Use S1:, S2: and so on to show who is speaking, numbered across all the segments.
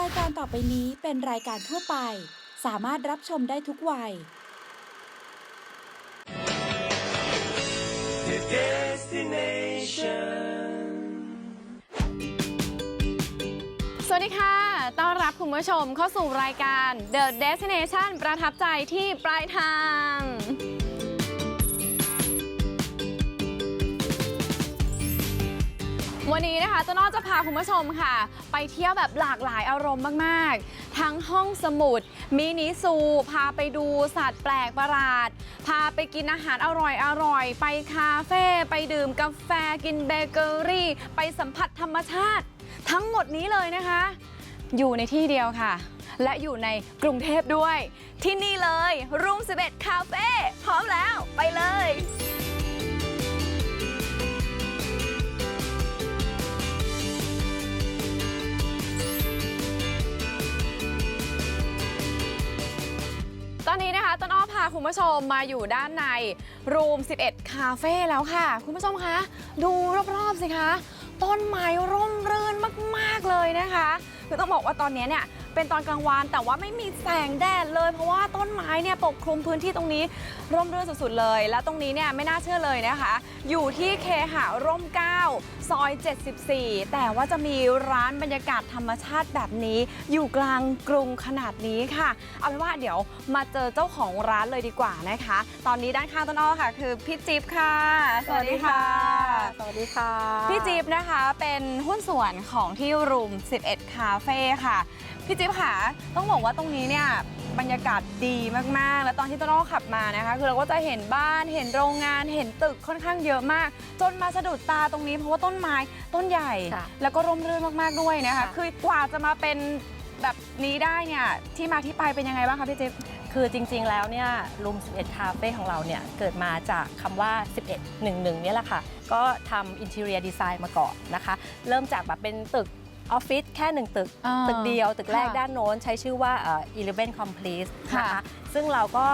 S1: รายการต่อไปนี้เป็นรายการทั่วไป สามารถรับชมได้ทุกวัย
S2: The destination.
S3: สวัสดีค่ะ ต้อนรับคุณผู้ชมเข้าสู่รายการ The Destination ประทับใจที่ปลายทาง วันนี้นะคะต้นอ้อจะพาคุณผู้ชมค่ะ ไปเที่ยวแบบหลากหลายอารมณ์มาก ๆ ทั้งห้องสมุดมินิซู พาไปดูสัตว์แปลกประหลาด พาไปกินอาหารอร่อยอร่อยๆไปคาเฟ่ไปดื่มกาแฟกินเบเกอรี่ ไปสัมผัสธรรมชาติ ทั้งหมดนี้เลยนะคะ อยู่ในที่เดียวค่ะ และอยู่ในกรุงเทพด้วย ที่นี่เลยรูม11คาเฟ่พร้อมแล้วไปเลย ตอนนี้นะคะต้นอ้อพาคุณผู้ชมมาอยู่ด้านในรูม 11 คาเฟ่แล้วค่ะ คุณผู้ชมคะ ดูรอบๆสิคะ ต้นไม้ร่มรื่นมาก ๆ เลยนะคะ คือต้องบอกว่าตอนนี้เนี่ยเป็นตอนกลางวันแต่ว่าไม่มีแสงแดดเลย เพราะว่าต้นไม้เนี่ยปกคลุมพื้นที่ตรงนี้ร่มรื่นสุดๆเลย และตรงนี้เนี่ยไม่น่าเชื่อเลยนะคะ อยู่ที่เคหะร่ม 9 ซอย 74 แต่ว่าจะมีร้านบรรยากาศธรรมชาติแบบนี้ อยู่กลางกรุงขนาดนี้ค่ะ เอาเป็นว่าเดี๋ยวมาเจอเจ้าของร้านเลยดีกว่านะคะ ตอนนี้ด้านข้างต้นอ้อค่ะ คือพี่จิ๊บค่ะ
S4: สวัสดีค่ะ
S3: พี่จิ๊บนะคะเป็นหุ้นส่วนของที่รูม 11 คาเฟ่ค่ะพี่จิ๊บค่ะ ต้องบอกว่าตรงนี้เนี่ยบรรยากาศดีมากๆ แล้วตอนที่ต้นอ้อขับมานะคะ คือเราก็จะเห็นบ้าน เห็นโรงงาน เห็นตึกค่อนข้างเยอะมาก จนมาสะดุดตาตรงนี้เพราะว่าต้นไม้ต้นใหญ่
S4: ค่ะ
S3: แล้วก็ร่มรื่นมากๆด้วยนะคะ
S4: ค่ะ
S3: คือกว่าจะมาเป็นแบบนี้ได้เนี่ย ที่มาที่ไปเป็นยังไงบ้างคะพี่จิ๊บ
S4: คือจริง ๆ แล้วเนี่ยรูม11 คาเฟ่ของเราเนี่ยเกิดมาจากคำว่า 11 11เนี่ยแหละค่ะ ก็ทำอินเท i รียดีไซน์มาก่อนนะคะ เริ่มจากแบบเป็นตึก ออฟฟิศแค่หนึ่งตึก
S3: อ่า
S4: ตึกเดียว ตึกแรก
S3: ค่ะ
S4: ด้านโน้นใช้ชื่อว่าเอ่อ11 Complete นะ
S3: ค่ะ
S4: คะซึ่งเราก็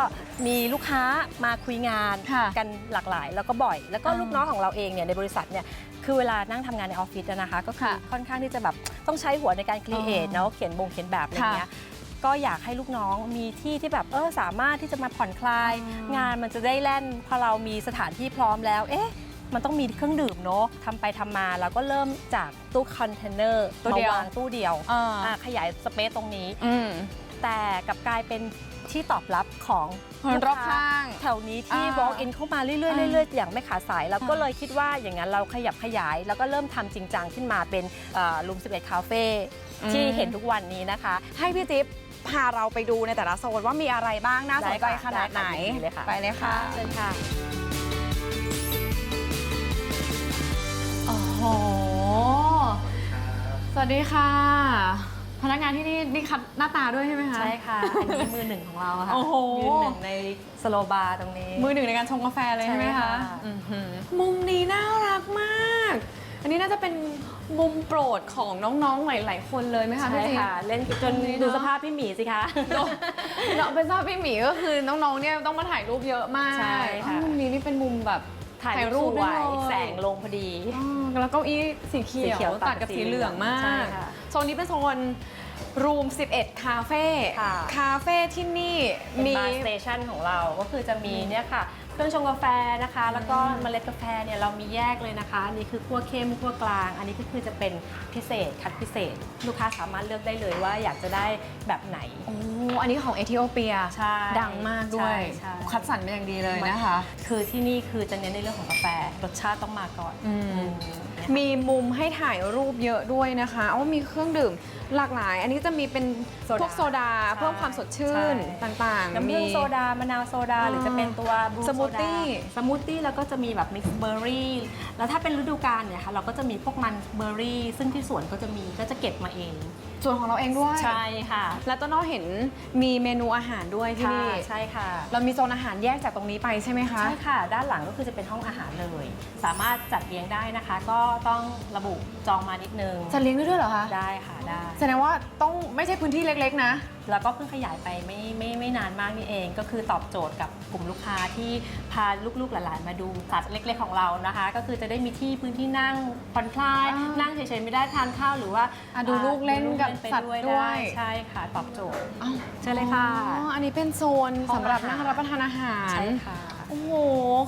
S4: มีลูกค้ามาคุยงาน
S3: ค่ะ
S4: กันหลากหลาย แล้วก็บ่อย แล้วก็
S3: อ่า
S4: ลูกน้องของเราเองเนี่ยในบริษัทเนี่ยคือเวลานั่งทำงานในออฟฟิศอะนะคะ ก็คือ
S3: ค่ะ
S4: ค่อนข้างที่จะแบบต้องใช้หัวในการครีเอท
S3: อ๋อ
S4: เนาะเขียนบงเขียนแบบอะไรเงี้ยก็อยากให้ลูกน้องมีที่ที่แบบเออสามารถที่จะมาผ่อนคลาย
S3: อ๋อ
S4: งานมันจะได้แล่นพอเรามีสถานที่พร้อมแล้วเอ๊ะ มันต้องมีเครื่องดื่มเนาะทำไปทำมาเราก็เริ่มจากตู้คอนเทนเนอร์
S3: ตู้
S4: มา
S3: เดียว
S4: วางตู้เดียว
S3: อ่า
S4: อะขยายสเปซตรงนี้
S3: อืม
S4: แต่กลับกลายเป็นที่ตอบรับของ
S3: คนรอบ
S4: ลูกค้
S3: ข้าง
S4: แถวนี้ที่
S3: อ่า
S4: walk in เข้ามาเรื่
S3: อ่า
S4: อยๆเรื่อยๆอย่างไม่ขาดสายเราก็
S3: อ่า
S4: เลยคิดว่าอย่างนั้นเราขยับขยาย แล้วก็เริ่มทำจริงจังขึ้นมาเป็นรูม11คาเฟ่ที่เห็นทุกวันนี้นะคะ
S3: ให้พี่จิ๊บพาเราไปดูในแต่ละโซนว่ามีอะไรบ้างน่าสนใจ
S4: ได้ค่ะ
S3: ขนาดไหน
S4: ได้ค่ะยินดีเลยค่ะ
S3: ไปเลยค่ะ
S4: เชิญค่ะ
S3: สวัสดีค่ะ พนักงานที่นี่นี่คัดหน้าตาด้วยใช่ไหมคะ
S4: ใช่ค่ะ อันนี้มือหนึ่งของเราค่ะ
S3: โอ้โห
S4: ยืนหนึ่งในสโลบาร์ตรงนี้
S3: มือหนึ่งในการชงกาแฟเลยใช่ไหม
S4: ใช่
S3: คะ
S4: ค่ะ
S3: อื้อหือมุมนี้น่ารักมาก อันนี้น่าจะเป็นมุมโปรดของน้องๆ หลายๆ คนเลยไหมคะ
S4: ใช่
S3: พี่จิ๊บ
S4: ค่ะ เล่นจน
S3: ตรงนี้เนอะ
S4: ดูสภาพพี่หมีสิคะ
S3: เราเป็นทราบพี่หมีก็คือน้องๆ เนี่ยต้องมาถ่ายรูปเยอะมาก
S4: ใช่ค่ะ
S3: อ๋อมุมนี้นี่เป็นมุมแบบ ถ่ายรูป
S4: ส
S3: ได้
S4: วย
S3: เลย
S4: แสงลงพอดี
S3: อ๋อแล้วเก็อี้สีเขี
S4: สี
S3: ยว
S4: เขียวตั
S3: ตัด
S4: ด
S3: กับ
S4: สี
S3: สีเหลืองมา
S4: ใช่
S3: ก
S4: ค่ะ
S3: โซนนี้เป็นโซนรูม 11 คาเฟ่
S4: ค่ะ
S3: คาเฟ่ที่นี่
S4: เป็น
S3: มี
S4: บาร์สเตชันของเราก็คือจะมีเนี่ยค่ะ เครื่องชงกาแฟนะคะ แล้วก็เมล็ดกาแฟเนี่ยเรามีแยกเลยนะคะ อันนี่คือคั่วเข้มคั่วกลาง อันนี้ก็คือจะเป็นพิเศษคัดพิเศษ ลูกค้าสามารถเลือกได้เลยว่าอยากจะได้แบบไหน
S3: โอ้อันนี้ของเอธิโอเปีย
S4: ใช่
S3: ดังมากด้วย
S4: ใช่ใช่
S3: คัดสรรเป็นอย่างดีเลยนะคะ
S4: คือที่นี่คือจะเน้นในเรื่องของกาแฟรสชาติต้องมาก่อน
S3: อืม
S4: อืม
S3: มีมุมให้ถ่ายรูปเยอะด้วยนะคะเอามีเครื่องดื่มหลากหลาย อันนี้จะมีเป็น
S4: โซดา
S3: พวกโซดา
S4: ใช่
S3: เพิ่มความสดชื่น
S4: ใช่
S3: ต่างๆ
S4: น้ำผึ้ง
S3: มี
S4: โซดามะนาวโซดา
S3: อ่า
S4: หรือจะเป็นตัวบลู
S3: สมูทตี้
S4: สมูทตี้แล้วก็จะมีแบบมิกซ์เบอร์รี่แล้วถ้าเป็นฤดูกาลเนี่ยค่ะเราก็จะมีพวกมันเบอร์รี่ ซึ่งที่สวนก็จะมีก็จะเก็บมาเอง
S3: ส่วนของเราเองด้วย
S4: ใช่ค่ะ
S3: แล้วต้นอ้อเห็นมีเมนูอาหารด้วยที่
S4: ค่ะ
S3: นี่
S4: ใช่ค่ะ
S3: เรามีโซนอาหารแยกจากตรงนี้ไปใช่ไหมคะ
S4: ใช่ค่ะ ด้านหลังก็คือจะเป็นห้องอาหารเลย สามารถจัดเลี้ยงได้นะคะ ก็ต้องระบุจองมานิดนึง
S3: จะเลี้ยงได้ด้วยเหรอคะ
S4: ได้ค่ะได้
S3: แสดงว่าต้องไม่ใช่พื้นที่เล็กๆนะ
S4: แล้วก็เพิ่งขยายไปไม่ไม่ไม่นานมากนี่เอง ก็คือตอบโจทย์กับกลุ่มลูกค้าที่พาลูกๆหลานๆมาดูสัตว์เล็กๆของเรานะคะ ก็คือจะได้มีที่พื้นที่นั่งผ่อนคลาย
S3: อ่านั่
S4: นั่งเฉยๆไม่ได้ทานข้าวหรือว่า
S3: อะดูลูกเล่นกับ
S4: ไป
S3: สัตว์ด้วย
S4: ได้ใช่ค่ะตอบโจทย์
S3: อ้าว
S4: เชิญเลยค่ะ
S3: อ๋ออันนี้เป็นโซน
S4: ห้อง
S3: สำหรับ
S4: อาหาร
S3: นั่งรับประทานอาหาร
S4: ใช่ค่ะ
S3: โอ้โห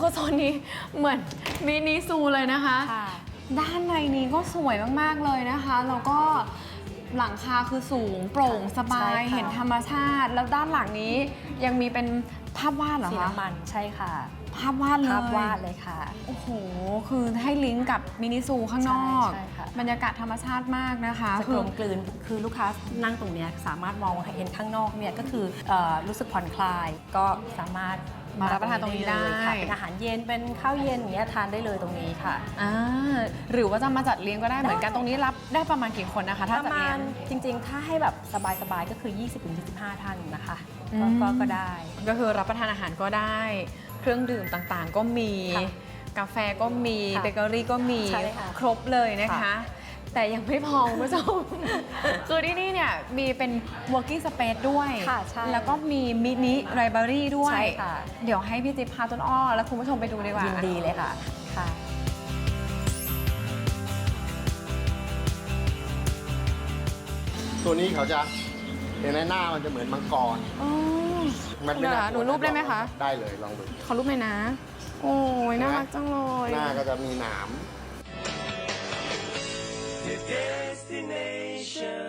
S3: คือโซนนี้เหมือนมินิซูเลยนะคะ
S4: ค่ะ
S3: ด้านในนี้ก็สวยมาก ๆ เลยนะคะ แล้วก็หลังคาคือสูงโปร่งสบา
S4: ใช่
S3: ย
S4: ค่ะ
S3: เห็นธรรมชาติ แล้วด้านหลังนี้ยังมีเป็นภาพวาดเหรอ
S4: สี
S3: คะ
S4: น้ำมันใช่ค่ะ
S3: ภาพวาดเลย
S4: ภาพวาดเลยค่ะ
S3: โอ้โห คือให้ลิงก์กับมินิซูข้างนอก
S4: ใช่ใช่ค่ะ
S3: บรรยากาศธรรมชาติมากนะคะ
S4: จะกลมกลืนคือลูกค้านั่งตรงเนี้ยสามารถมองเห็นข้างนอกเนี่ยก็คือเอ่อรู้สึกผ่อนคลายก็สามารถ
S3: มารับประทานตรงนี้ได้
S4: เลยค่ะเป็นอาหารเย็นเป็นข้าวเย็นอย่างเงี้ยทานได้เลยตรงนี้ค่ะ
S3: อ่าหรือว่าจะมาจัดเลี้ยงก็ได้เหมือนกัน
S4: ได้
S3: ตรงนี้รับได้ประมาณกี่คนนะคะ
S4: ป
S3: ถ้า
S4: ระ
S3: จัด
S4: มา
S3: เลี้ย
S4: ณ
S3: ง
S4: จริงๆ ถ้าให้แบบสบายๆ ก็คือ 20-25 ท่านนะคะ
S3: อื
S4: ก็
S3: ม
S4: ก็ก็ได้
S3: ก็คือรับประทานอาหารก็ได้เค รื่องดื่มต่างๆ ก็มี
S4: ค่ะ
S3: กาแฟก็มี
S4: ค่ะ
S3: เบเกอรี่ก็มี
S4: ใช่ค่ะ
S3: ครบเลยนะคะ
S4: ค่ะ
S3: แต่ยังไม่พอคุณผู้ชม คือที่นี่เนี่ยมีเป็น working space ด้วย
S4: ค่ะใช่
S3: แล้วก็มีมินิไรบรารีด้วย
S4: ใช่ค่ะ
S3: เดี๋ยวให้พี่จิ๊บพาต้นอ้อ และคุณผู้ชมไปดูดีกว่า
S4: ยินดีเลยค่ะค่ะ
S5: ตัวนี้เขาจะเห็นในหน้ามันจะเหมือนมังกร
S3: อ๋อ
S5: มัน
S3: เดี๋ยวนะหนูรูปได้ไหมคะ
S5: ได้เลยลองดู
S3: ขอรูปหน่อยนะ โอ้ยน่ารักจังเลย
S5: หน้าก็จะมีหนาม
S2: The destination.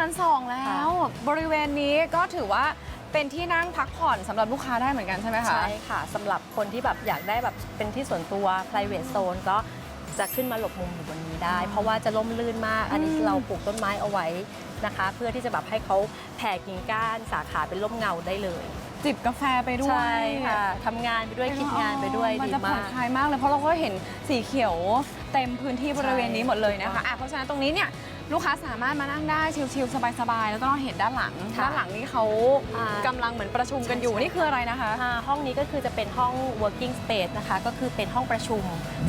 S3: ชั้น 2 แล้ว บริเวณนี้ก็ถือว่าเป็นที่นั่งพักผ่อนสำหรับลูกค้าได้เหมือนกันใช่ไหมคะ
S4: ใช่ค่ะสำหรับคนที่แบบอยากได้แบบเป็นที่ส่วนตัว private zone ก็จะขึ้นมาหลบมุมอยู่บนนี้ได้ เพราะว่าจะล่มลื่นมาก อันนี้
S3: อืม
S4: เราปลูกต้นไม้เอาไว้นะคะ เพื่อที่จะแบบให้เขาแผ่กิ่งก้านสาขาเป็นร่มเงาได้เลย
S3: จิบกาแฟไปด้วย
S4: ใช่ค่ะทำงานไปด้วยคิดงานไปด้วย
S3: มัน
S4: ดี
S3: จะผ่อ
S4: มานก
S3: คลายมากเลยเพราะเราก็เห็นสีเขียวเต็มพื้นที่บริเวณนี้หมดเลยนะคะอะเพราะฉะนั้นตรงนี้เนี่ย ลูกค้าสามารถมานั่งได้ชิลๆสบายๆ แล้วก็เห็นด้านหลัง
S4: ค่ะ
S3: ด้านหลังนี่เขา
S4: อ่า กำ
S3: ลังเหมือนประชุมกันอยู่
S4: ใช่
S3: นี่คืออะไรนะคะ
S4: อ่าห้องนี้ก็คือจะเป็นห้อง working space นะคะ ก็คือเป็นห้องประชุม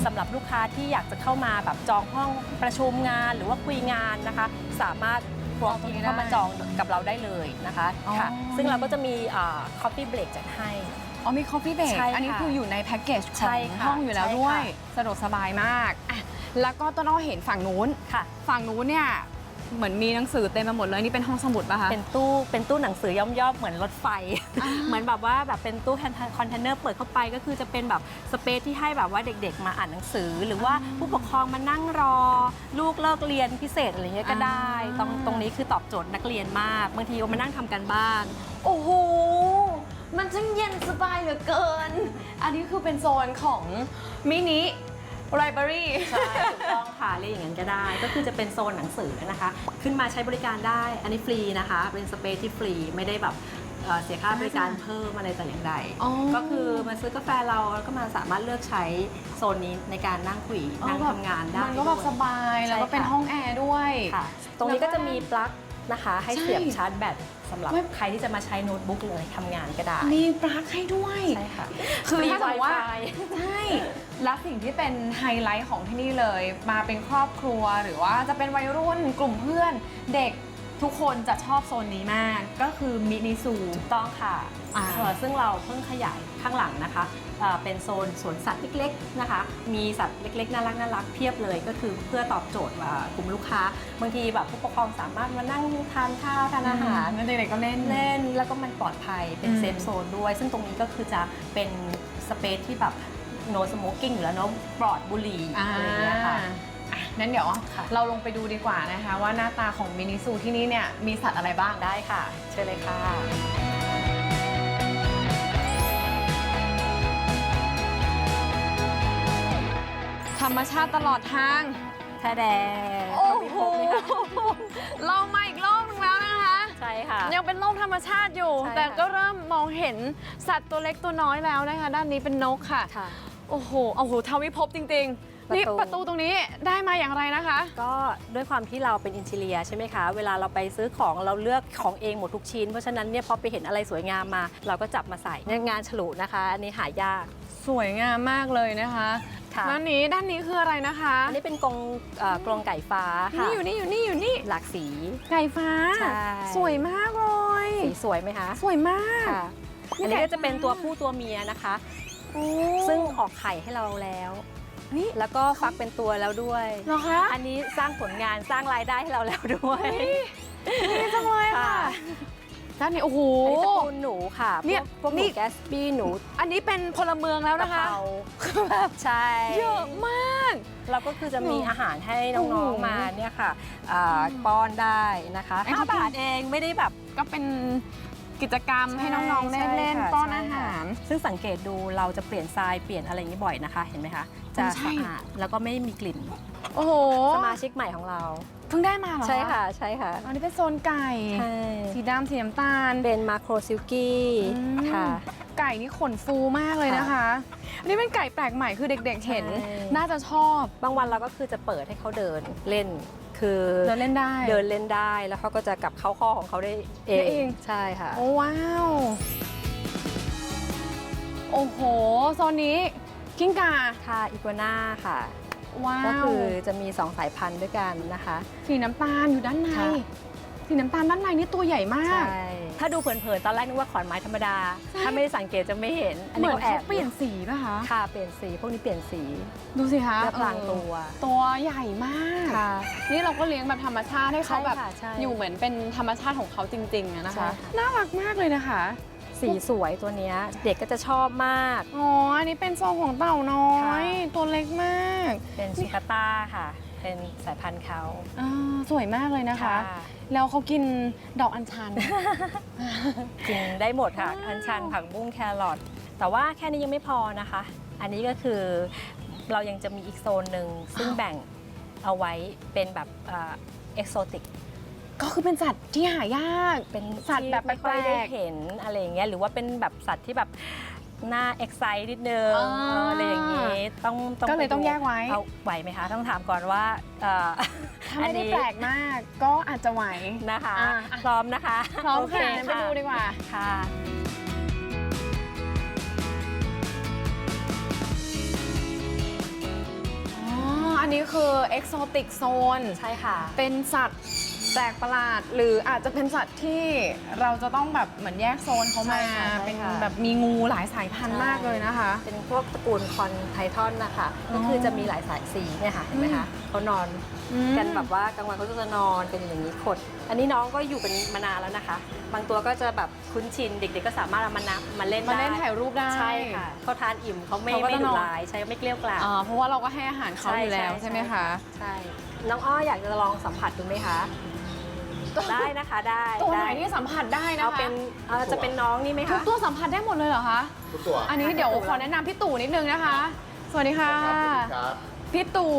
S4: สำหรับลูกค้าที่อยากจะเข้ามาแบบจองห้องประชุมงานหรือว่าคุยงานนะคะ สามารถ walk
S3: ตรงนี้
S4: in
S3: ได้
S4: เข้ามาจองกับเราได้เลยนะคะ
S3: อ๋อ
S4: ค่ะ ซึ่งเราก็จะมีอ่า coffee break จัดให้
S3: อ๋อมี coffee break
S4: ใช่ค่ะ
S3: อันนี้คืออยู่ในแพ็กเกจข
S4: ใช่
S3: อง
S4: ค่ะ
S3: ห้องอยู่แล้ว
S4: ใช่
S3: ด้วย
S4: ค่ะ
S3: สะดวกสบายมากอะ แล้วก็ต้นอ้อเห็นฝั่งนู้น
S4: ค่ะ
S3: ฝั่งนู้นเนี่ยเหมือนมีหนังสือเต็มไปหมดเลยนี่เป็นห้องสมุดป่ะคะ
S4: เป็นตู้เป็นตู้หนังสือย่อมๆเหมือนรถไฟ
S3: อ่า
S4: เหมือนแบบว่าแบบเป็นตู้คอนเทนเนอร์เปิดเข้าไปก็คือจะเป็นแบบสเปซที่ให้แบบว่าเด็กๆ มาอ่านหนังสือ หรือว่าผู้ปกครองมานั่งรอ ลูกเลิกเรียนพิเศษอะไรเงี้ยก็ได้ ตรงตรงนี้คือตอบโจทย์นักเรียนมากบางทีมานั่งทำกันบ้าน
S3: โอ้โหมันช่างเย็นสบายเหลือเกิน อันนี้คือเป็นโซนของมินิ ไรบรารี
S4: ใช่ถูกต้องค่ะเรียกอย่างนั้นก็ได้ ก็คือจะเป็นโซนหนังสือนะคะ ขึ้นมาใช้บริการได้ อันนี้ฟรีนะคะ เป็นสเปซที่ฟรีไม่ได้แบบเอ่อเสียค่าบริการเพิ่มอะไรแต่อย่างใด
S3: อ๋อ
S4: ก็คือมาซื้อกาแฟเราแล้วก็มาสามารถเลือกใช้โซนนี้ในการนั่งคุยนั่งทำงานได้
S3: มันก็แบบ
S4: ด้วย
S3: สบายแล้วก็
S4: ใช่ค่ะ
S3: เป็นห้องแอร์ด้วย
S4: ค่ะตรงนี้ก็จะมีปลั๊ก นะคะ ให้
S3: ใช่
S4: เสียบชาร์จแบตสำหรับ
S3: ไม่
S4: ใครที่จะมาใช้โน้ตบุ๊กเลยทำงานก็ได้
S3: มีปลั๊กให้ด้วย
S4: ใช่ค่ะ
S3: คือ
S4: ฟรี
S3: ถ้าสมมติว่า
S4: Wi-Fi
S3: ใช่และสิ่งที่เป็นไฮไลท์ของที่นี่เลย มาเป็นครอบครัวหรือว่าจะเป็นวัยรุ่นกลุ่มเพื่อนเด็กทุกคนจะชอบโซนนี้มากก็คือมินิซู
S4: ถูกต้องค่ะ
S3: อ่า
S4: เอ่อซึ่งเราเพิ่งขยาย ข้างหลังนะคะเอ่อเป็นโซนสวนสัตว์เล็กๆนะคะ มีสัตว์เล็กๆน่ารักน่ารักเพียบเลยก็คือเพื่อตอบโจทย์ว่ากลุ่มลูกค้า บางทีแบบผู้ปกครองสามารถมานั่งทานข้าวทานอาหาร
S3: แล้วเด็กๆก็เล่น
S4: เล่น แล้วก็มันปลอดภัยเป็น
S3: อืม
S4: เซฟโซนด้วย ซึ่งตรงนี้ก็คือจะเป็นสเปซที่แบบ no smoking อยู่แล้วเนาะปลอดบุหรี่
S3: อ่า
S4: อะไรอย่างเงี้ยค่ะ
S3: อะนั้นเดี๋ยว
S4: ค่ะ
S3: เราลงไปดูดีกว่านะคะ ว่าหน้าตาของมินิซูที่นี่เนี่ยมีสัตว์อะไรบ้าง
S4: ได้ค่ะ เชิญเลยค่ะ
S3: ธรรมชาติตลอดทาง
S4: แท้แดง
S3: โอ้
S4: มี
S3: โห
S4: ครบไหมคะ
S3: เรามาอีกรอบนึงแล้วนะคะ
S4: ใช่ค่ะ
S3: ยังเป็นโลกธรรมชาติอยู่
S4: ใช่ค่ะ
S3: แต่ก็เริ่มมองเห็นสัตว์ตัวเล็กตัวน้อยแล้วนะคะ ด้านนี้เป็นนกค่ะ
S4: ค่ะ
S3: โอ้โห โอ้โหทวิภพจริง ๆ นี่ประตูตรงนี้ได้มาอย่างไรนะคะ
S4: ก็ด้วยความที่เราเป็นอินเทเลียใช่ไหมคะ เวลาเราไปซื้อของเราเลือกของเองหมดทุกชิ้น เพราะฉะนั้นเนี่ยพอไปเห็นอะไรสวยงามมา เราก็จับมาใส่เนี่ยงานฉลุนะคะ อันนี้หายาก
S3: สวยงามมากเลยนะคะ
S4: ค่ะ
S3: ด้านนี้ด้านนี้คืออะไรนะคะ
S4: อันนี้เป็นกรงเอ่อกรงไก่ฟ้าค่ะ
S3: นี่อยู่นี่อยู่นี่อยู่นี่
S4: หลากสี
S3: ไก่ฟ้า
S4: ใช่
S3: สวยมากเลย
S4: สีสวยไหมคะ
S3: สวยมาก
S4: ค่ะอันนี้ก็จะเป็นตัวผู้ตัวเมียนะคะ
S3: โอ้
S4: ซึ่งออกไข่ให้เราแล้ว
S3: นี่
S4: แล้วก็ฟักเป็นตัวแล้วด้วย
S3: เหรอคะ
S4: อันนี้สร้างผลงานสร้างรายได้ให้เราแล้วด้วย
S3: ดีจังเลยค่ะ
S4: ค่ะ
S3: ด้านนี้โอ้โห
S4: อันนี้ตระกูลหนูค่ะ
S3: เนี่ย
S4: พวกพวกห
S3: นี่
S4: นูแกสปี้หนู
S3: อันนี้เป็นพลเมืองแล้ว
S4: กะ
S3: นะ
S4: เพ
S3: คะ
S4: ราใช่
S3: เยอะมาก
S4: เราก็คือจะมี
S3: หนู
S4: อาหารให้
S3: โอ้
S4: น้อง
S3: โห
S4: ๆมาเนี่ยค่ะอ่าป้อนได้นะคะ
S3: ไอ้เขา
S4: 5บาทเองไม่ได้แบบ
S3: ก็เป็นกิจกรรมให้น้องๆได้
S4: ใช่
S3: เล่น
S4: ค่ะ
S3: ป้อน
S4: ใช่
S3: อา
S4: ค่ะ
S3: หาร
S4: ซึ่งสังเกตดูเราจะเปลี่ยนทรายเปลี่ยนอะไรอย่างนี้บ่อยนะคะ เห็นไหมคะ จะ
S3: อ๋อใช่
S4: สะอาดแล้วก็ไม่มีกลิ่น
S3: โอ้โห
S4: สมาชิกใหม่ของเรา
S3: เพิ่งได้มาเหรอ
S4: ใช่ค่ะใช่ค่ะ
S3: อันนี้เป็นโซนไก่
S4: ใช่
S3: สีดำสีน้ำตาล
S4: เป็นมาโครซิลกี้
S3: อืม
S4: ค่ะ
S3: ไก่นี่ขนฟูมากเลยนะคะ อันนี้เป็นไก่แปลกใหม่คือเด็กๆเห็น
S4: ใช่
S3: น่าจะชอบ
S4: บางวันเราก็คือจะเปิดให้เขาเดินเล่นคือ
S3: เดินเล่นได้
S4: เดินเล่นได้แล้วเขาก็จะกลับเข้าข้อของเขาได้เอ
S3: ได้เอง
S4: งใช่ค่ะ
S3: โอ้ว้าวโอ้โหโซนนี้กิ้งก่า
S4: ค่ะอีกัวน่าค่ะ
S3: ว้าว
S4: ก็คือจะมี 2 สายพันธุ์ด้วยกันนะคะ
S3: สีน้ำตาลอยู่ด้านใน
S4: ค่ะ
S3: สีน้ำตาลด้านในนี่ตัวใหญ่มาก
S4: ใช่ ถ้าดูเผินๆตอนแรกนึกว่าขอนไม้ธรรมดา
S3: ใช่
S4: ถ้าไม่ได้สังเกตจะไม่เห็น อัน
S3: เห
S4: นี้
S3: มือน
S4: เขาแอ
S3: เขา
S4: บ
S3: เปลี่ยนสีป่ะคะ
S4: ค่ะเปลี่ยนสี พวกนี้เปลี่ยนสี
S3: ดูสิคะ
S4: เพื่อพลาง
S3: เออ
S4: ตัว
S3: ตัวใหญ่มาก
S4: ค่ะ
S3: นี่เราก็เลี้ยงแบบธรรมชาติให้เขา
S4: ใช่
S3: แบบ
S4: ค่ะใช่
S3: อยู่เหมือนเป็นธรรมชาติของเขาจริงๆอะนะ
S4: ใช่
S3: คะ
S4: ค่ะ
S3: น่ารักมากเลยนะคะ
S4: สีสวยตัวเนี้ยเด็กก็จะชอบมาก
S3: อ๋อ อันนี้เป็นโซนของเต่าน้อย
S4: ค่ะ
S3: ตัวเล็กมาก
S4: เป็นชิคาต้าค่ะ เป็นสายพันธุ์เขา
S3: อ่าสวยมากเลยนะคะ
S4: ค่ะ
S3: แล้วเขากินดอกอัญชัน
S4: กินได้หมดค่ะ
S3: ว้าว
S4: อัญชันผักบุ้งแครอทแต่ว่าแค่นี้ยังไม่พอนะคะ อันนี้ก็คือเรายังจะมีอีกโซนหนึ่งซึ่งแบ่งเอาไว้เป็นแบบเอ็กโซติก
S3: ก็คือเป็นสัตว์ที่หายาก
S4: เป็น
S3: สัตว์แบบ
S4: ที่ไม่ค่อย
S3: แปล
S4: ได้
S3: กๆ
S4: เห็นอะไรอย่างเงี้ยหรือว่าเป็นแบบสัตว์ที่แบบหน้าเอ็กไซต์นิดนึง
S3: อ่า
S4: เอออะไรอย่างเงี้ยต้องต้อง
S3: ก็เลย
S4: ไปดู
S3: ต้องแยกไว้
S4: เอาไหวไหมคะ ต้องถามก่อนว่าเอ่อ
S3: ถ้าไม่ได้
S4: อันนี้
S3: แปลกมากก็อาจจะไหว
S4: นะคะ
S3: อะอะ
S4: พร้อมนะคะ
S3: พร้อม
S4: โเค่ะ
S3: งั้นไปดูดีกว่า
S4: ค่ะ
S3: อ๋อ อันนี้คือ exotic zone
S4: ใช่ค่ะ
S3: เป็นสัตว์ แปลกประหลาดหรืออาจจะเป็นสัตว์ที่เราจะต้องแบบเหมือนแยกโซนเขามา
S4: ใช่ค่ะใช่
S3: เป็น
S4: ค่ะ
S3: แบบมีงูหลายสายพันธุ์มากเลยนะคะ
S4: เป็นพวกตระกูลคอนไททอนนะคะ
S3: อ๋อ
S4: ก็คือจะมีหลายสายสีเนี่ยค่ะเห็นไหมคะเขานอน
S3: อืม
S4: กันแบบว่ากลางวันเขาจะนอนเป็นอย่างนี้ขด อันนี้น้องก็อยู่เป็นมานานแล้วนะคะ บางตัวก็จะแบบคุ้นชินเด็กๆก็สามารถเอามานับมาเล่น
S3: มา
S4: ได้
S3: เล่นถ่ายรูปได้
S4: ใช่ค่ะเขาทานอิ่มเขาไม่
S3: เขาก็
S4: ไม่
S3: จะ
S4: ดุ
S3: นอน
S4: ร้ายใช่ไม่เกลี้ยวกล่อม
S3: อ่าเพราะว่าเราก็ให้อาหารเขาอยู่แล้วใช่ไหมคะ
S4: ใช่ น้องอ้ออยากจะลองสัมผัสดูไหมคะ ได้นะคะได้
S3: ตัวไหน
S4: ด้
S3: ที่สัมผัสได้นะคะ
S4: เอาเป็นเอาจะเป็นน้องนี่ไหม
S3: ทุ
S4: คะ
S3: กตัวสัมผัสได้หมดเลยเหรอคะ
S5: ทุกตัว
S3: อันนี้เดี๋ยวขอแนะนำพี่ตู่นิดนึงนะคะ สวัสดีค่ะ
S5: ครับ
S3: พี่ตู่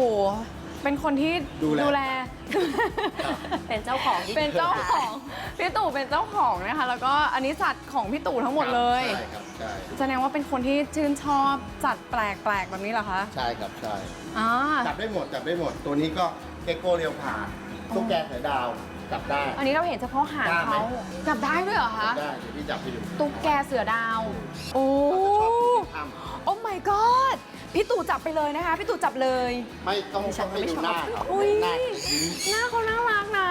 S3: เป็นคนที่
S5: ดูแล
S4: เป็นเจ้าของที่
S3: เป็นเจ้าของ พี่ตู่เป็นเจ้าของนะคะ แล้วก็อันนี้สัตว์ของพี่ตู่ทั้งหมดเลย
S5: ใช่ครับใช่
S3: แสดงว่าเป็นคนที่ชื่นชอบสัตว์แปลกๆแบบนี้เหรอคะ
S5: ใช่ครับใช่
S3: อ่า
S5: จับได้หมดจับได้หมดตัวนี้ก็เอ็กโกเรียวผ่านตุ๊กแกเสือดาว จับได้
S3: อันนี้เราเห็นเฉพาะหาง
S5: กล้าไหม
S3: เขาจับได้ด้วยเหรอ
S5: จั
S3: คะ
S5: บได้เดี๋ยวพี่จับให้ดู
S3: ตุ๊กแกเสือดาว โอ้
S5: เขาจะชอบอยู่ในถ้ำ
S3: โอ้ my god พี่ตู่จับไปเลยนะคะ พี่ตู่จับเลย
S5: ไม่ต้องต้องให้ดูหน้าเขา
S3: อุ๊ย
S5: หน้าเขาจะยิ้ม
S3: หน้าเขาน่ารักนะ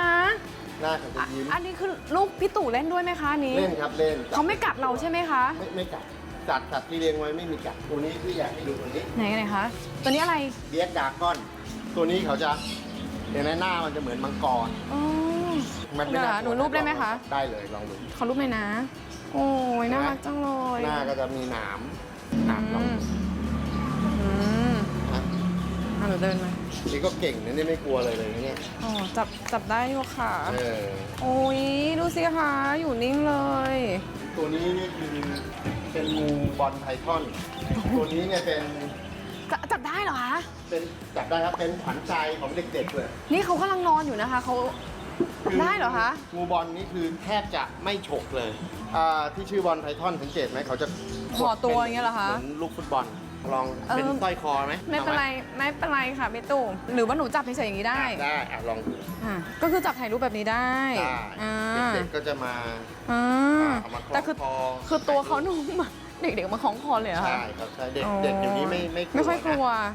S5: หน้าเขาจะยิ้ม
S3: อันนี้คือลูกพี่ตู่เล่นด้วยไหมคะอันนี้
S5: เล่นครับเล่นจับ
S3: เขาไม่กัดเราใช่ไหมคะ
S5: ไม่ไม่กัดสัตว์สัตว์ที่เลี้ยงไว้ไม่มีกัดตัวนี้ที่อยากให้ดูตัวนี้
S3: ไหนไหนคะตัวนี้อะไร
S5: เบียกดากก้อน ตัวนี้เขาจะเห็นไหมหน้ามันจะเหมือนมังกร
S3: อ๋อ
S5: มันไม่
S3: เดี๋ยว
S5: น่า
S3: นะหนูรูปได้ไหมคะ
S5: ได้เลยลองดู
S3: ขอรูปหน่อยนะ โอ้ยน่ารักจังเลย
S5: หน้าก็จะมีหนามหนามลองดู
S3: อืม
S5: นะ
S3: อะหนูเดินมา
S5: นี่ก็เก่งนะนี่ไม่กลัวเลยเลยนะเนี่ย
S3: อ๋อจับจับได้อยู่ค่ะ
S5: เออ
S3: โอ้ยดูสิคะ อยู่นิ่งเลย
S5: ตัวนี้นี่คือเป็นงูบอลไพทอน ตัวนี้เนี่ยเป็น
S3: จะจับได้เหรอคะ
S5: เป็นจับได้ครับเป็นขวัญใจของเด็กๆเลย
S3: นี่เขากำลังนอนอยู่นะคะ เขา
S5: คือ
S3: ได้เหรอคะ
S5: งูบอลนี่คือแทบจะไม่ฉกเลยอ่าที่ชื่อบอลไพทอนสังเกตไหมเขาจะ
S3: ห่อตัวอย่างเงี้ยเหรอคะ
S5: มือนลูกฟุตบอลลองเป็น
S3: เออ
S5: สร้อยคอไหม
S3: ไม่เป็นไรไม่เป็นไรค่ะพี่ตู่หรือว่าหนูจับเฉยๆอย่างนี้ได้
S5: ได้ได้อะลองดู
S3: อะก็คือจับถ่ายรูปแบบนี้ได้
S5: ได้
S3: อ่า
S5: เด็กๆก็จะมา
S3: อ่า
S5: เอามาคล้
S3: แต่
S5: อง
S3: คือ
S5: คอ
S3: คือตัวเขานุ่มอะเด็กๆมาคล้องคอเลยเหรอ
S5: ใช่
S3: คะ
S5: ครับใช่เด็ก
S3: อ๋อ
S5: เด็กเดี๋ยวนี้ไม่ไม่
S3: ไม่ค่อยกลัว
S5: นะ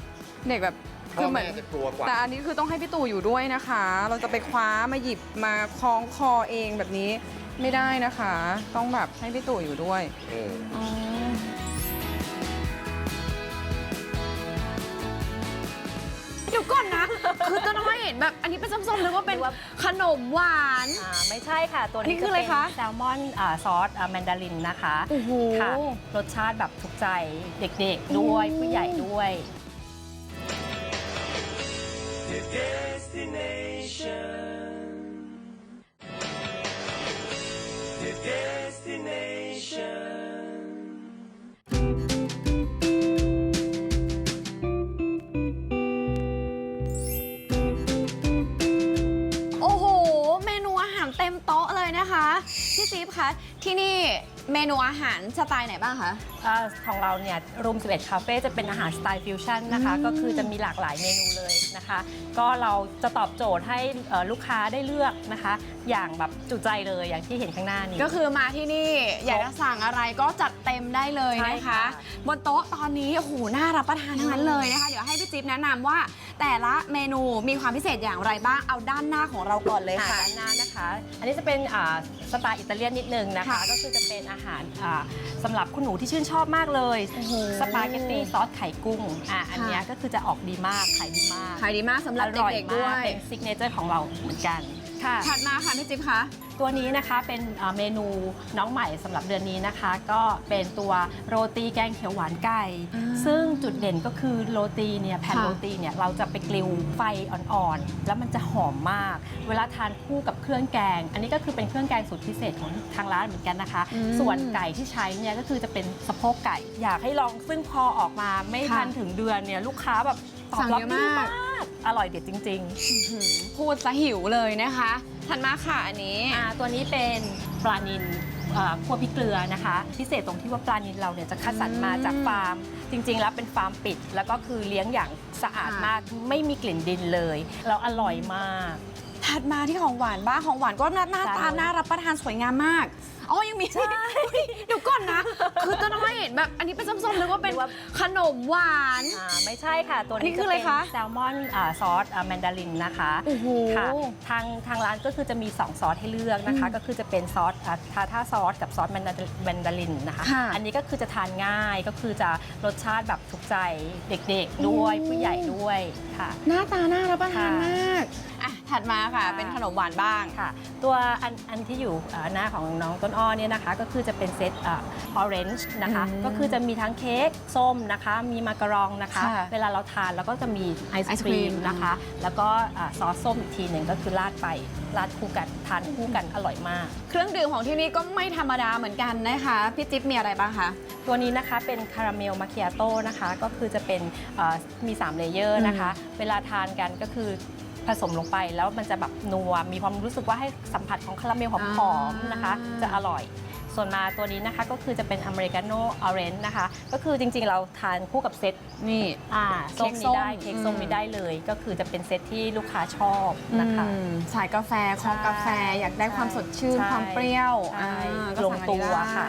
S3: เด็กแบบ
S5: พ่
S3: คือ
S5: อ
S3: เหมื
S5: แม่
S3: อน
S5: จะกลัวกว่า
S3: แต่อันนี้คือต้องให้พี่ตู่อยู่ด้วยนะคะ เราจะไปคว้ามาหยิบมาคล้องคอเองแบบนี้ไม่ได้นะคะ ต้องแบบให้พี่ตู่อยู่ด้วย
S5: เออ
S3: อ๋อ เดี๋ยวก่อนนะ คือต้นอ้อยเห็นแบบ อันนี้เป็นส้มๆนึกว่าเป็นขนมหวาน
S4: อ่าไม่ใช่ค่ะ ตัว
S3: อันนี้
S4: นี้
S3: คืออะไรคะ
S4: จเป็นแซลมอนอ่าซอสอ่าแมนดารินนะคะ
S3: โอ้โห
S4: ค่ะรสชาติแบบถูกใจเด็กๆด้วย
S3: อืม
S4: ผู้ใหญ่ด้วย
S2: The destination. The destination.
S3: โอ้โห เมนูอาหารเต็มโต๊ะเลยนะคะ พี่จี๊บคะ ที่นี่เมนูอาหารสไตล์ไหนบ้างคะ
S4: อ่าของเราเนี่ยรูม11 คาเฟ่จะเป็นอาหารสไตล์ฟิวชั่นนะคะ
S3: อืม
S4: ก็คือจะมีหลากหลายเมนูเลย นะคะ ก็เราจะตอบโจทย์ให้เอ่อลูกค้าได้เลือกนะคะ อย่างแบบจุใจเลยอย่างที่เห็นข้างหน้านี้
S3: ก็คือมาที่นี่อยากจะสั่งอะไรก็จัดเต็มได้เลย
S4: ใช่
S3: นะคะ
S4: ค่ะ
S3: บนโต๊ะตอนนี้โอ้โหน่ารับประทานทั้งนั้นเลยนะคะ เดี๋ยวให้พี่จิ๊บแนะนำว่า แต่ละเมนูมีความพิเศษอย่างไรบ้างเอาด้านหน้าของเราก่อนเลย
S4: อา
S3: ค่ะ
S4: หารหน้านะคะ อันนี้จะเป็นอ่าสไตล์อิตาเลียนนิดนึงนะคะ
S3: ค่ะ
S4: ก็คือจะเป็นอาหารอ่าสำหรับคุณหนูที่ชื่นชอบมากเลย
S3: โอ้โห
S4: สปาเกตตี้ซอสไข่กุ้งอะอันเนี้ย
S3: ค่ะ
S4: ก็คือจะออกดีมากขายดีมาก
S3: ขายดีมากสำหรับ
S4: อร่อย
S3: เด็กๆด้ว
S4: มาก
S3: ย
S4: เป็นซิกเนเจอร์ของเราเหมือนกัน ค่ะ
S3: ถัดมาค่ะพี่จิ๊บคะ
S4: ตัวนี้นะคะเป็นเอ่อเมนูน้องใหม่สำหรับเดือนนี้นะคะ ก็เป็นตัวโรตีแกงเขียวหวานไก่
S3: อ่า
S4: ซึ่งจุดเด่นก็คือโรตีเนี่ยแผ่น
S3: ค่ะ
S4: โรตีเนี่ยเราจะไปกลิวไฟอ่อนๆ แล้วมันจะหอมมาก เวลาทานคู่กับเครื่องแกง อันนี้ก็คือเป็นเครื่องแกงสูตรพิเศษของทางร้านเหมือนกันนะคะ
S3: อืม
S4: ส่วนไก่ที่ใช้เนี่ยก็คือจะเป็นสะโพกไก่ อยากให้ลองซึ่งพอออกมาไม่
S3: ค่ะ
S4: ทันถึงเดือนเนี่ยลูกค้าแบบ ตอบ
S3: สั่ง
S4: รับ
S3: เยอะ
S4: ดี
S3: มาก
S4: มากอร่อยเด็ดจริงๆ
S3: อื้อหือพูดซะหิวเลยนะคะถัดมาค่ะอันนี้
S4: อ่าตัวนี้เป็นปลานิลเอ่อคั่วพริกเกลือนะคะ พิเศษตรงที่ว่าปลานิลเราเนี่ยจะคัดสรรมาจากฟาร์ม จริง ๆ แล้วเป็นฟาร์มปิด แล้วก็คือเลี้ยงอย่างสะอาด
S3: ค่ะ
S4: มากไม่มีกลิ่นดินเลย แล้วอร่อยมาก
S3: ถัดมาที่ของหวานบ้างของหวานก็หน้าหน้า
S4: ใช่
S3: ตาน่ารับประทานสวยงามมากอ๋อยังมีเดี๋ยวก่อนนะ คือต้นอ้อยเห็นแบบอันนี้เป็นส้มๆนึกว่าเป็นขนมหวาน
S4: อ่าไม่ใช่ค่ะ ตัว
S3: อันนี้
S4: นี้
S3: คืออะไรคะ
S4: จเป็นแซลมอนอ่าซอสอ่าแมนดารินนะคะ
S3: โอ้โห
S4: ค่ะทางทางร้านก็คือจะมี 2 ซอสให้เลือกนะคะ
S3: อืม
S4: ก็คือจะเป็นซอสอ่าทาท่าซอสกับซอสแมนดาแมนดารินนะคะ
S3: ค่ะ
S4: อันนี้ก็คือจะทานง่ายก็คือจะรสชาติแบบถูกใจเด็กๆด้วย
S3: อืม
S4: ผู้ใหญ่ด้วยค่ะ
S3: หน้าตาน่ารับประทาน
S4: ค่ะ
S3: มากอะ ถัดมาค่ะ
S4: ค่ะ
S3: เป็นขนมหวานบ้าง
S4: ค่ะ ตัวอันอันที่อยู่อ่าหน้าของน้องต้นอ้อเนี่ยนะคะ ก็คือจะเป็นเซตออเรนจ์นะคะ
S3: อืม
S4: ก็คือจะมีทั้งเค้กส้มนะคะ มีมาการองนะคะ
S3: ค่ะ
S4: เวลาเราทานแล้วก็จะมีไอศ
S3: ไอศ
S4: ค
S3: กรี
S4: รี
S3: ม
S4: มนะคะ แล้วก็อ่าซอสส้มอีกทีหนึ่งก็คือราดไปราดคู่กันทานคู่กันอร่อยมาก
S3: เครื่องดื่มของที่นี่ก็ไม่ธรรมดาเหมือนกันนะคะ พี่จิ๊บมีอะไรบ้างคะ
S4: ตัวนี้นะคะเป็นคาราเมลมาคิอาโต้นะคะ ก็คือจะเป็นเอ่อมี 3 เลเยอร์นะคะ เวลาทานกันก็คือ ผสมลงไปแล้วมันจะแบบนัวมีความรู้สึกว่าให้สัมผัสของคาราเมลหอมๆนะคะ
S3: อ่า
S4: จะอร่อย ส่วนมาตัวนี้นะคะก็คือจะเป็นอเมริกาโน่ออเรนจ์นะคะ ก็คือจริงๆเราทานคู่กับเซต
S3: นี่
S4: อ่า
S3: เค้
S4: ส้
S3: ก
S4: ม
S3: ส้
S4: นี้
S3: ม
S4: ได้เค้กส้ม
S3: อืม
S4: นี้ได้เลย ก็คือจะเป็นเซตที่ลูกค้าชอบนะคะ
S3: อืมสายกาแฟคอกาแฟ
S4: ใช่
S3: อยากได้ความสดชื่น
S4: ใช่
S3: ความเปรี้ยว
S4: ใช่
S3: อ่าก็
S4: ลงตัว
S3: สั่อันนี้ได้
S4: ค่ะ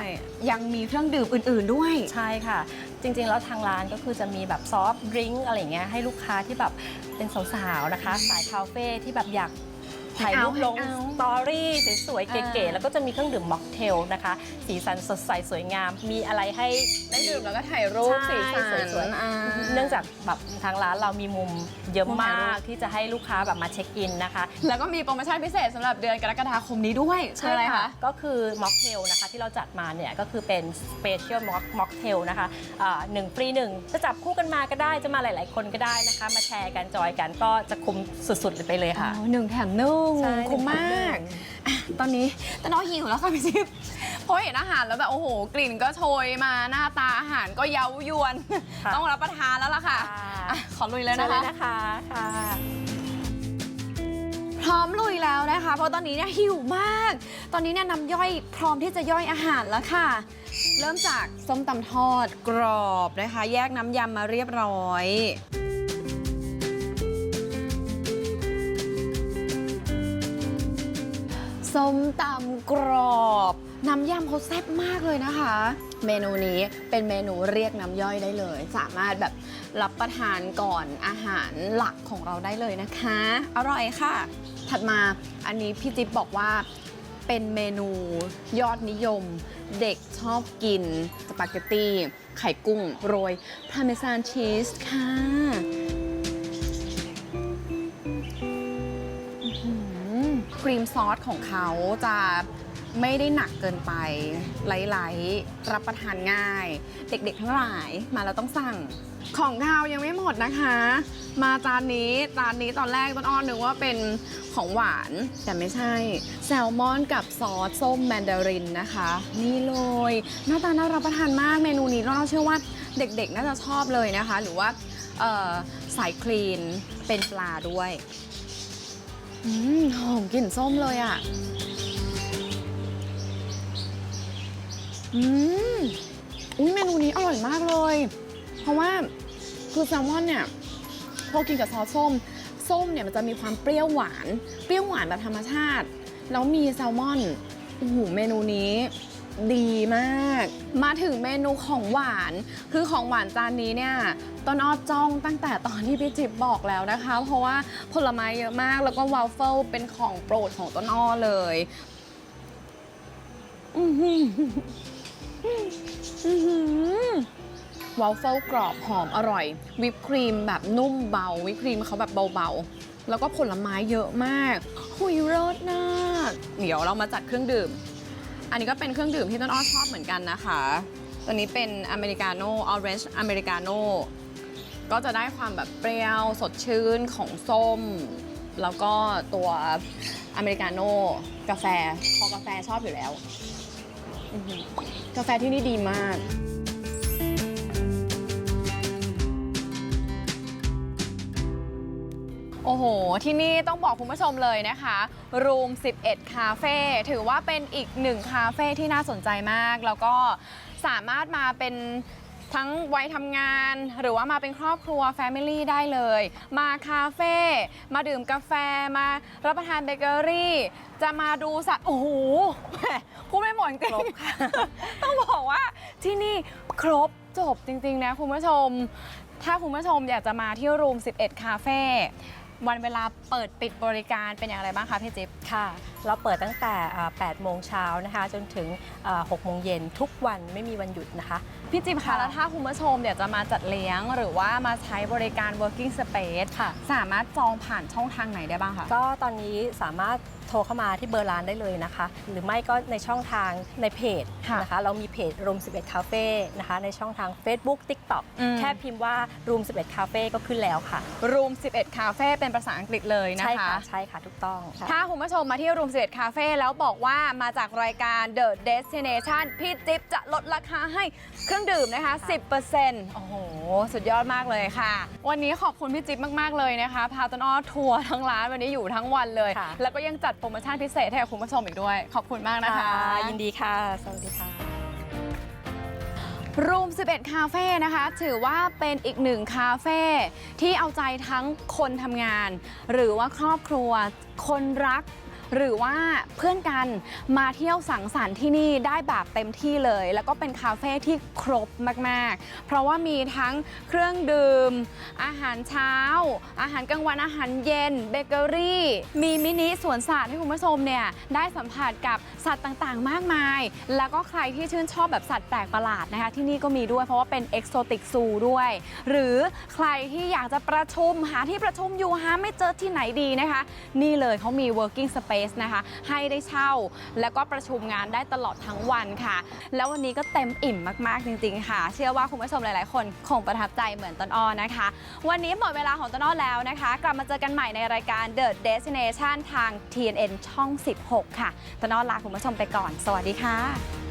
S3: ยังมีเครื่องดื่มอื่น ๆด้วย
S4: ใช่ค่ะ จริงๆ แล้วทางร้านก็คือจะมีแบบซอฟต์ดริงก์อะไรอย่างเงี้ยให้ลูกค้าที่แบบเป็นสาวๆนะคะ สายคาเฟ่ที่แบบอยาก ถ่ายรูปลง
S3: เอา
S4: สตอรี่สวยๆ
S3: อ่า
S4: เก๋ๆ แล้วก็จะมีเครื่องดื่มม็อกเทลนะคะ สีสันสดใสสวยงาม มีอะไรให้
S3: ได้ดื่มแล้วก็ถ่ายรูป
S4: ใช่
S3: สีสัน
S4: สวย
S3: อ่า
S4: ๆเนื่องจากแบบทางร้านเรามีมุมเยอะ
S3: มุมถ่ายรู
S4: มา
S3: ป
S4: กที่จะให้ลูกค้าแบบมาเช็คอินนะคะ
S3: แล้วก็มีโปรโมชั่นพิเศษสำหรับเดือนกรกฎาคมนี้ด้วยคืออะไรคะ
S4: ก็คือม็อกเทลนะคะที่เราจัดมาเนี่ยก็คือเป็นสเปเชียลม็อกเทลนะคะอ่าหนึ่งฟรีหนึ่งจะจับคู่กันมาก็ได้จะมาหลาย ๆ คนก็ได้นะคะ มาแชร์กันจอยกันก็จะคุ้มสุด ๆ ไปเลยค่ะ
S3: หนึ่งแถมหนึ่ง
S4: ใช่
S3: คุ้มมาก
S4: หนึ่งแถมหนึ่ง
S3: อะตอนนี้ตอนน้องหิวแล้วค่ะพี่จิ๊บเพราะเห็นอาหารแล้วแบบโอ้โห กลิ่นก็โชยมาหน้าตาอาหารก็เย้ายวน
S4: ค่ะ
S3: ต้องรับประทานแล้วล่ะค่ะ
S4: ค่ะ
S3: อะ ขอลุยเลย
S4: เชิ
S3: นะ
S4: ญ
S3: คะ
S4: นะคะค่ะ
S3: พร้อมลุยแล้วนะคะ เพราะตอนนี้เนี่ยหิวมาก ตอนนี้เนี่ยน้ำย่อยพร้อมที่จะย่อยอาหารแล้วค่ะ เริ่มจากส้มตำทอดกรอบนะคะ แยกน้ำยำมาเรียบร้อย ส้มตำกรอบ น้ำยำเขาแซ่บมากเลยนะคะ เมนูนี้เป็นเมนูเรียกน้ำย่อยได้เลย สามารถแบบรับประทานก่อนอาหารหลักของเราได้เลยนะคะ อร่อยค่ะ ถัดมาอันนี้พี่จิ๊บบอกว่าเป็นเมนูยอดนิยม เด็กชอบกิน สปาเกตตี้ไข่กุ้งโรยพาเมซานชีสค่ะ รีมซอสของเขาจะไม่ได้หนักเกินไปไหลๆรับประทานง่าย เด็กๆทั้งหลายมาแล้วต้องสั่ง ของคาวยังไม่หมดนะคะ มาจานนี้จานนี้ตอนแรกต้นอ้อนนึกว่าเป็นของหวาน แต่ไม่ใช่ แซลมอนกับซอสส้มแมนดารินนะคะ นี่เลยหน้าตาน่ารับประทานมากเมนูนี้ต้นอ้อนเชื่อว่าเด็กๆ น่าจะชอบเลยนะคะ หรือว่าสายคลีนเป็นปลาด้วย อืมหอมกลิ่นส้มเลยอะ อืมอุ้ยเมนูนี้อร่อยมากเลย เพราะว่าคือแซลมอนเนี่ยพอกินกับซอสส้ม ส้มเนี่ยมันจะมีความเปรี้ยวหวาน เปรี้ยวหวานแบบธรรมชาติ แล้วมีแซลมอนโอ้โหเมนูนี้ ดีมาก มาถึงเมนูของหวาน คือของหวานจานนี้เนี่ยต้นอ้อจ้องตั้งแต่ตอนที่พี่จิ๊บบอกแล้วนะคะ เพราะว่าผลไม้เยอะมากแล้วก็วาฟเฟิลเป็นของโปรดของต้นอ้อเลยอื้อหืออื้อหือวาฟเฟิลกรอบหอมอร่อย วิปครีมแบบนุ่มเบา วิปครีมเขาแบบเบาๆ แล้วก็ผลไม้เยอะมากหุยรสมาเดี๋ยวเรามาจัดเครื่องดื่ม อันนี้ก็เป็นเครื่องดื่มที่ต้นอ้อชอบเหมือนกันนะคะ ตัวนี้เป็นอเมริกาโน่ออเรนจ์อเมริกาโน่ก็จะได้ความแบบเปรี้ยวสดชื่นของส้ม แล้วก็ตัวอเมริกาโน่กาแฟ พอกาแฟชอบอยู่แล้ว กาแฟที่นี่ดีมาก โอ้โห ที่นี่ต้องบอกคุณผู้ชมเลยนะคะ Room 11 คาเฟ่ ถือว่าเป็นอีกหนึ่งคาเฟ่ที่น่าสนใจมาก แล้วก็สามารถมาเป็นทั้งวัยทำงาน หรือว่ามาเป็นครอบครัว Family ได้เลย มาคาเฟ่ มาดื่มกาแฟ มารับประทานเบเกอรี่ จะมาดูสัตว์ โอ้โหแหมพูดไม่หมดจริงๆต้องบอกว่าที่นี่ครบจบจริง ๆ นะคุณผู้ชม ถ้าคุณผู้ชมอยากจะมาที่รูม 11 คาเฟ่ วันเวลาเปิดปิดบริการเป็นอย่างไรบ้างคะพี่จิ๊บ
S4: ค่ะ เราเปิดตั้งแต่อ่า8โมงเช้านะคะ จนถึงอ่า6โมงเย็นทุกวันไม่มีวันหยุดนะคะ
S3: พี่จิ๊บคะ
S4: ค่ะ
S3: แล้วถ้าคุณผู้ชมอยากจะมาจัดเลี้ยง หรือว่ามาใช้บริการ working space
S4: ค่ะ
S3: สามารถจองผ่านช่องทางไหนได้บ้างคะ
S4: ก็ตอนนี้สามารถโทรเข้ามาที่เบอร์ร้านได้เลยนะคะ หรือไม่ก็ในช่องทางในเพจ
S3: ค่ะ
S4: นะคะ เรามีเพจ Room 11 Cafe นะคะ ในช่องทาง Facebook TikTok
S3: อืม
S4: แค่พิมพ์ว่า Room 11 Cafe ก็ขึ้นแล้วค่ะ
S3: รูม11คาเฟ่เป็นภาษาอังกฤษเลยนะ
S4: ใช่
S3: คะ
S4: ค่ะ ใช่ค่ะ ถูกต้องค่ะ
S3: ถ้าคุณผู้ชมมาที่รูม11คาเฟ่แล้วบอกว่ามาจากรายการ The Destination พี่จิ๊บจะลดราคาให้เครื่องดื่มนะคะ 10%โอ้โห สุดยอดมากเลยค่ะ วันนี้ขอบคุณพี่จิ๊บมาก ๆ เลยนะคะ พาต้นอ้อทัวร์ทั้งร้านวันนี้อยู่ทั้งวันเลย
S4: ค่ะ
S3: แล้วก็ยังจัดโปรโมชั่นพิเศษให้กับคุณผู้ชมอีกด้วย ขอบคุณมากนะคะ
S4: ยินดีค่ะ สวัสดีค่ะ
S3: รูม 11 คาเฟ่นะคะ ถือว่าเป็นอีกหนึ่งคาเฟ่ที่เอาใจทั้งคนทำงาน หรือว่าครอบครัว คนรัก หรือว่าเพื่อนกันมาเที่ยวสังสรรค์ที่นี่ได้แบบเต็มที่เลย แล้วก็เป็นคาเฟ่ที่ครบมาก ๆ เพราะว่ามีทั้งเครื่องดื่ม อาหารเช้า อาหารกลางวันอาหารเย็นเบเกอรี่ มีมินิสวนสัตว์ให้คุณผู้ชมเนี่ยได้สัมผัสกับสัตว์ต่างๆ มากมาย แล้วก็ใครที่ชื่นชอบแบบสัตว์แปลกประหลาดนะคะที่นี่ก็มีด้วยเพราะว่าเป็นเอกโซติกซูด้วย หรือใครที่อยากจะประชุมหาที่ประชุมอยู่หาไม่เจอที่ไหนดีนะคะ นี่เลยเขามี working space นะคะ ให้ได้เช่า แล้วก็ประชุมงานได้ตลอดทั้งวันค่ะ แล้ววันนี้ก็เต็มอิ่มมากๆจริง ๆ ค่ะ เชื่อว่าคุณผู้ชมหลาย ๆ คนคงประทับใจเหมือนต้นอ้อนะคะ วันนี้หมดเวลาของต้นอ้อแล้วนะคะ กลับมาเจอกันใหม่ในรายการ The Destination ทาง TNN ช่อง 16 ค่ะต้นอ้อลาคุณผู้ชมไปก่อน สวัสดีค่ะ